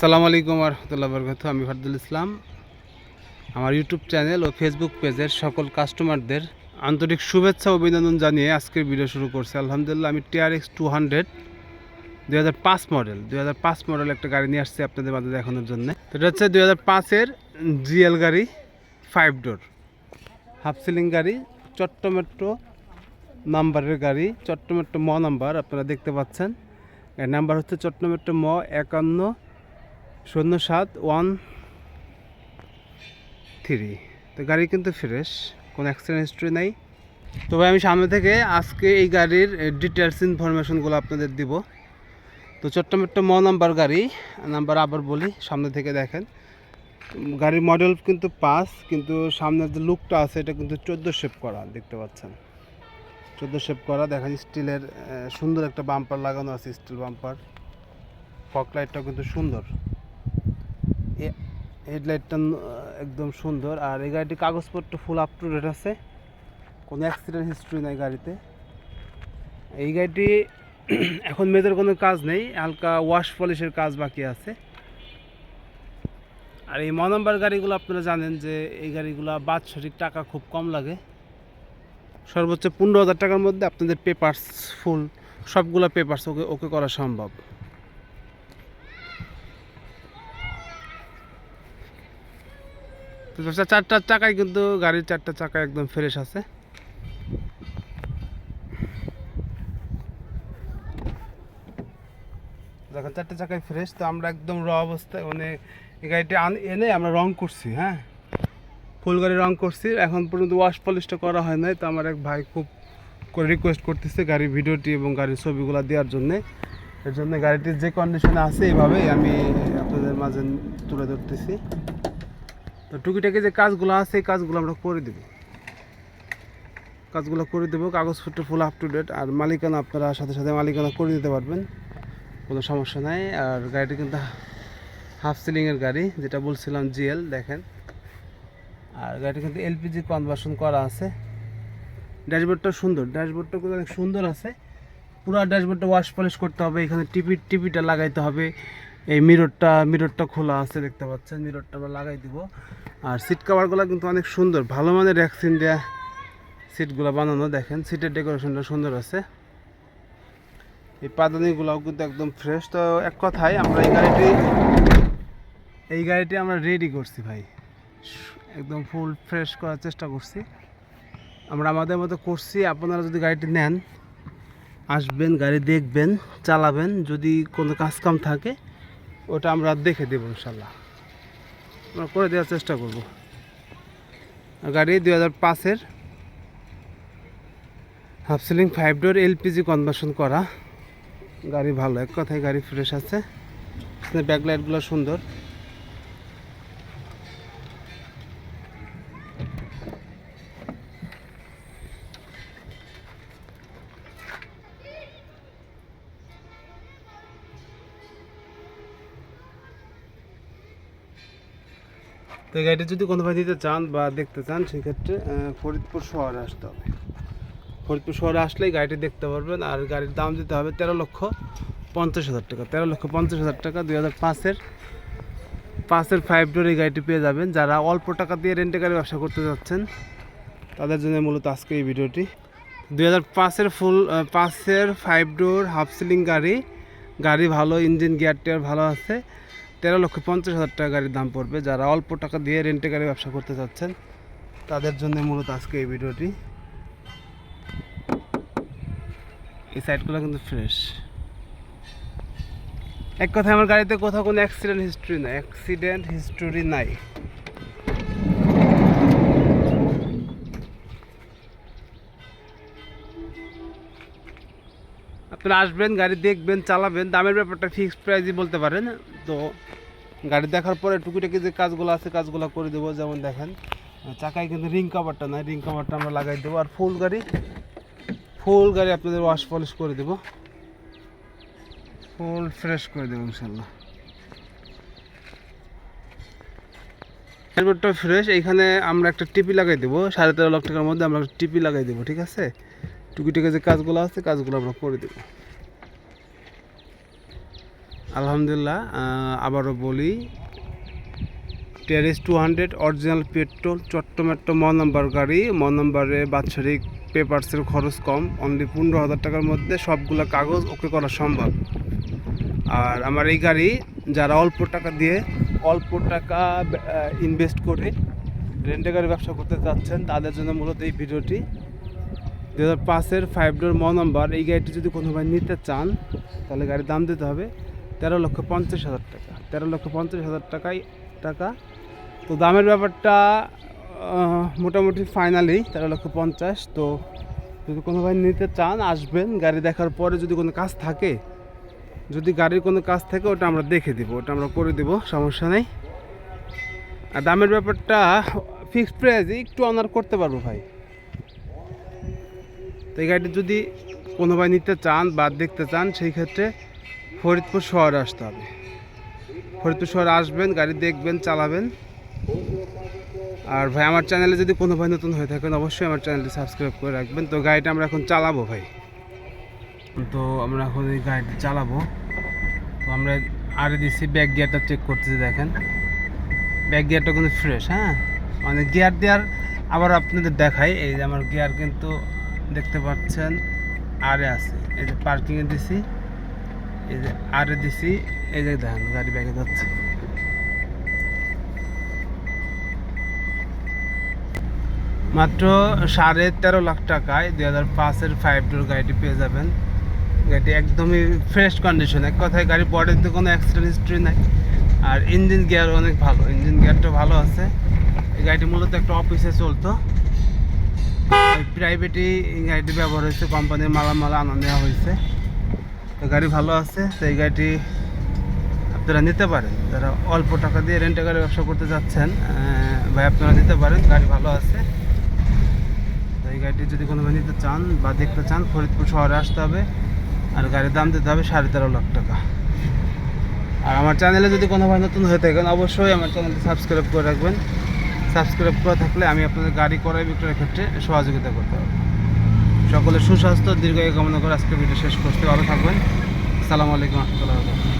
আসসালামু আলাইকুম রহমতুল্লাহ বরকত আমি ফারদুল ইসলাম। আমার ইউটিউব চ্যানেল ও ফেসবুক পেজের সকল কাস্টমারদের আন্তরিক শুভেচ্ছা অভিনন্দন জানিয়ে আজকের ভিডিও শুরু করছি। আলহামদুলিল্লাহ, আমি টিআরএক্স টু হান্ড্রেড দুই হাজার পাঁচ মডেল দুই হাজার পাঁচ মডেল একটা গাড়ি নিয়ে আসছি আপনাদের মাঝে দেখানোর জন্য। তো এটা হচ্ছে দুই হাজার পাঁচের জিএল গাড়ি ফাইভ ডোর হাফ সিলিং গাড়ি চট্ট মেট্রো নাম্বারের গাড়ি চট্ট মেট্রো ম নাম্বার, আপনারা দেখতে পাচ্ছেন। এর নাম্বার হচ্ছে চট্ট মেট্রো ম একান্ন শূন্য সাত ওয়ান, থ্রি। তো গাড়ি কিন্তু ফ্রেশ, কোনো অ্যাক্সিডেন্ট হিস্ট্রি নাই। তবে আমি সামনে থেকে আজকে এই গাড়ির ডিটেলস ইনফরমেশনগুলো আপনাদের দিব। তো চট্টমেট্ট ম নাম্বার গাড়ি, নাম্বার আবার বলি, সামনে থেকে দেখেন। গাড়ির মডেল কিন্তু পাস কিন্তু সামনের যে লুকটা আছে, এটা কিন্তু চোদ্দ শেপ করা, দেখতে পাচ্ছেন। চোদ্দ শেপ করা, দেখেন স্টিলের সুন্দর একটা বাম্পার লাগানো আছে, স্টিল বাম্পার ফক লাইটটাও কিন্তু সুন্দর। হেডলাইটটা একদম সুন্দর। আর এই গাড়িটির কাগজপত্র ফুল আপ টু ডেট আছে। কোনো অ্যাক্সিডেন্ট হিস্ট্রি নাই গাড়িতে। এই গাড়িটি এখন মেয়েদের কোনো কাজ নেই, হালকা ওয়াশ পলিশের কাজ বাকি আছে। আর এই ম নাম্বার গাড়িগুলো আপনারা জানেন যে এই গাড়িগুলো বাৎসরিক টাকা খুব কম লাগে। সর্বোচ্চ পনেরো হাজার টাকার মধ্যে আপনাদের পেপারস ফুল সবগুলো পেপারস ওকে ওকে করা সম্ভব। তো চার- চারটা চাকায় কিন্তু গাড়ির চারটা চাকা একদম ফ্রেশ আছে। দেখেন, চারটে চাকায় ফ্রেশ তো আমরা একদম র অবস্থায় মানে গাড়িটি আন- এনে আমরা রং করছি হ্যাঁ? ফুল গাড়ি রং করছি, এখন পর্যন্ত ওয়াশ পলিশটা করা হয় নাই, তো আমার এক ভাই খুব করে রিকোয়েস্ট করতেছে গাড়ির ভিডিওটি এবং গাড়ির ছবিগুলো দেওয়ার জন্যে। এর জন্য গাড়িটির যে কন্ডিশনে আছে এইভাবেই আমি আপনাদের মাঝে তুলে ধরতেছি। তো টুকিটাকি যে কাজগুলো আছে, এই কাজগুলো আমরা করে দেবো। কাজগুলো করে দেবো, কাগজপত্র ফুল আপ টু ডেট আর মালিকানা আপনারা সাথে সাথে মালিকানা করে দিতে পারবেন। কোনো সমস্যা নাই, আর গাড়িটি কিন্তু হাফ সিলিংয়ের গাড়ি, যেটা বলছিলাম জিএল দেখেন। আর গাড়িটি কিন্তু এলপিজি কনভার্সন করা আছে। ড্যাশবোর্ডটা সুন্দর ড্যাশবোর্ডটা কিন্তু অনেক সুন্দর আছে। পুরো ড্যাশবোর্ডটা ওয়াশ পলিশ করতে হবে, এখানে টিপি, টিপিটা লাগাইতে হবে। এই মিররটা মিররটা খোলা আছে দেখতে পাচ্ছেন, মিররটা আমরা লাগাই দিব। আর সিট কভারগুলো কিন্তু অনেক সুন্দর, ভালো মানের ভ্যাকসিন দেওয়া সিটগুলো বানানো, দেখেন সিটের ডেকোরেশনটা সুন্দর আছে। এই পাদানিগুলোও কিন্তু একদম ফ্রেশ তো এক কথায় আমরা এই গাড়িটি এই গাড়িটি আমরা রেডি করছি ভাই। একদম ফুল ফ্রেশ করার চেষ্টা করছি। আমরা আমাদের মতো করছি, আপনারা যদি গাড়িটি নেন, আসবেন, গাড়ি দেখবেন, চালাবেন, যদি কোনো কাজকাম থাকে ওটা আমরা দেখে দেবো ইনশাল্লাহ। আমরা করে দেওয়ার চেষ্টা করব। গাড়ি দুই হাজার পাঁচের half ceiling five door LPG conversion করা। গাড়ি ভালো, এক কথায় গাড়ি ফ্রেশ আছে। ব্যাকলাইটগুলো সুন্দর। তো গাড়িটা যদি কোনো ভাই দিতে চান বা দেখতে চান, সেক্ষেত্রে ফরিদপুর শহরে আসতে হবে। ফরিদপুর শহরে আসলেই গাড়িটি দেখতে পারবেন, আর গাড়ির দাম দিতে হবে তেরো লক্ষ পঞ্চাশ হাজার টাকা। তেরো লক্ষ পঞ্চাশ হাজার টাকা, দুই হাজার পাঁচের পাঁচের ফাইভ ডোর এই গাড়িটি পেয়ে যাবেন। যারা অল্প টাকা দিয়ে রেন্টে গাড়ি ব্যবসা করতে যাচ্ছেন, তাদের জন্য মূলত আজকে এই ভিডিওটি। দুই হাজার পাঁচের ফুল পাঁচের ফাইভ ডোর হাফ সিলিং গাড়ি। গাড়ি ভালো ইঞ্জিন গিয়ার টিয়ার ভালো আছে। তেরো লক্ষ পঞ্চাশ হাজার টাকা গাড়ির দাম পড়বে। যারা অল্প টাকা দিয়ে রেন্টে গাড়ি ব্যবসা করতে চাচ্ছেন, তাদের জন্য মূলত আজকে এই ভিডিওটি। এই সাইডগুলো কিন্তু ফ্রেশ এক কথায় আমার গাড়িতে কোথাও কোনো অ্যাক্সিডেন্ট হিস্ট্রি নাই অ্যাক্সিডেন্ট হিস্টোরি নাই। আপনারা আসবেন, গাড়ি দেখবেন, চালাবেন, দামের ব্যাপারটা ফিক্সড প্রাইসই বলতে পারেন। তো গাড়ি দেখার পরে টুকিটাকি যে কাজগুলো আছে, কাজগুলো করে দেবো। যেমন দেখেন, চাকায় কিন্তু রিং কাভারটা নাই রিং কাভারটা আমরা লাগাই দেবো। আর ফুল গাড়ি ফুল গাড়ি আপনাদের ওয়াশ পলিশ করে দেবো। ফুল ফ্রেশ করে দেবো ইনশাল্লাহ হেলমেটটা ফ্রেশ এইখানে আমরা একটা টিপি লাগাই দেবো। সাড়ে তেরো লাখ টাকার মধ্যে আমরা টিপি লাগাই দেবো, ঠিক আছে? টুকিটাকি যে কাজগুলো আছে, কাজগুলো আমরা করে দেবো। আলহামদুলিল্লাহ আবারও বলি Terios two hundred original petrol Chattametro ম নম্বর গাড়ি। ম নম্বরে বাৎসরিক পেপারসের খরচ কম। অনলি পনেরো হাজার টাকার মধ্যে সবগুলো কাগজ ওকে করা সম্ভব। আর আমার এই গাড়ি, যারা অল্প টাকা দিয়ে, অল্প টাকা ইনভেস্ট করে রেন্টে গাড়ি ব্যবসা করতে চাচ্ছেন, তাদের জন্য মূলত এই ভিডিওটি। দু হাজার পাঁচের ফাইভ ডোর ম নম্বর এই গাড়িটি যদি কোনো ভাই নিতে চান, তাহলে গাড়ির দাম দিতে হবে তেরো লক্ষ পঞ্চাশ হাজার টাকা। তেরো লক্ষ পঞ্চাশ হাজার টাকাই টাকা। তো দামের ব্যাপারটা মোটামুটি ফাইনালি তেরো লক্ষ পঞ্চাশ। তো যদি কোনো ভাই নিতে চান, আসবেন, গাড়ি দেখার পরে যদি কোনো কাজ থাকে, যদি গাড়ির কোনো কাজ থাকে, ওটা আমরা দেখে দিব, ওটা আমরা করে দিব, সমস্যা নেই। আর দামের ব্যাপারটা ফিক্সড প্রাইসে একটু অনার করতে পারব ভাই। এই গাড়িটি যদি কোনো ভাই নিতে চান বা দেখতে চান, সেই ক্ষেত্রে ফরিদপুর শহরে আসতে হবে। ফরিদপুর শহরে আসবেন, গাড়ি দেখবেন, চালাবেন। আর ভাই, আমার চ্যানেলে যদি কোনো ভাই নতুন হয়ে থাকেন, অবশ্যই আমার চ্যানেলটি সাবস্ক্রাইব করে রাখবেন। তো গাড়িটা আমরা এখন চালাবো ভাই। তো আমরা এখন এই গাড়িটি চালাবো। তো আমরা আরে দিচ্ছি ব্যাক গিয়ারটা চেক করতেছি, দেখেন। ব্যাক গিয়ারটা কিন্তু ফ্রেশ হ্যাঁ? মানে গিয়ার দেওয়ার আবার আপনাদের দেখাই, এই যে আমার গিয়ার কিন্তু দেখতে পাচ্ছেন, আরে আছে। এই যে পার্কিংয়ে দিছি, এই যে আরে দিছি, এই যে দেখেন, গাড়ি ব্যাগে যাচ্ছে। মাত্র সাড়ে তেরো লাখ টাকায় দুই হাজার পাঁচের ফাইভ ডোর গাড়িটি পেয়ে যাবেন। গাড়িটি একদমই ফ্রেশ কন্ডিশন এক কথায় গাড়ি বডিতে কোনো অ্যাক্সিডেন্ট হিস্ট্রি নাই। আর ইঞ্জিন গিয়ার অনেক ভালো ইঞ্জিন গিয়ারটা ভালো আছে। এই গাড়িটি মূলত একটা অফিসে চলতো। প্রাইভেটই গাড়িটি ব্যবহার হয়েছে, কোম্পানির মালামাল আনা নেওয়া হয়েছে। তো গাড়ি ভালো আছে, তো এই গাড়িটি আপনারা নিতে পারেন। যারা অল্প টাকা দিয়ে রেন্টে গাড়ি ব্যবসা করতে যাচ্ছেন ভাই আপনারা নিতে পারেন, গাড়ি ভালো আছে। তো এই গাড়িটি যদি কোনো ভাই নিতে চান বা দেখতে চান, ফরিদপুর শহরে আসতে হবে। আর গাড়ির দাম দিতে হবে সাড়ে তেরো লাখ টাকা। আর আমার চ্যানেলে যদি কোনো ভাই নতুন হয়ে থাকেন, অবশ্যই আমার চ্যানেলটি সাবস্ক্রাইব করে রাখবেন। সাবস্ক্রাইব করে থাকলে আমি আপনাদের গাড়ি ক্রয় বিক্রয়ের ক্ষেত্রে সহযোগিতা করতে হবে সকলের সুস্বাস্থ্য, দীর্ঘায়ু কামনা করে আজকে ভিডিও শেষ করতে ভালো থাকবেন। সালামু আলাইকুম, রহমতুল্লাহ।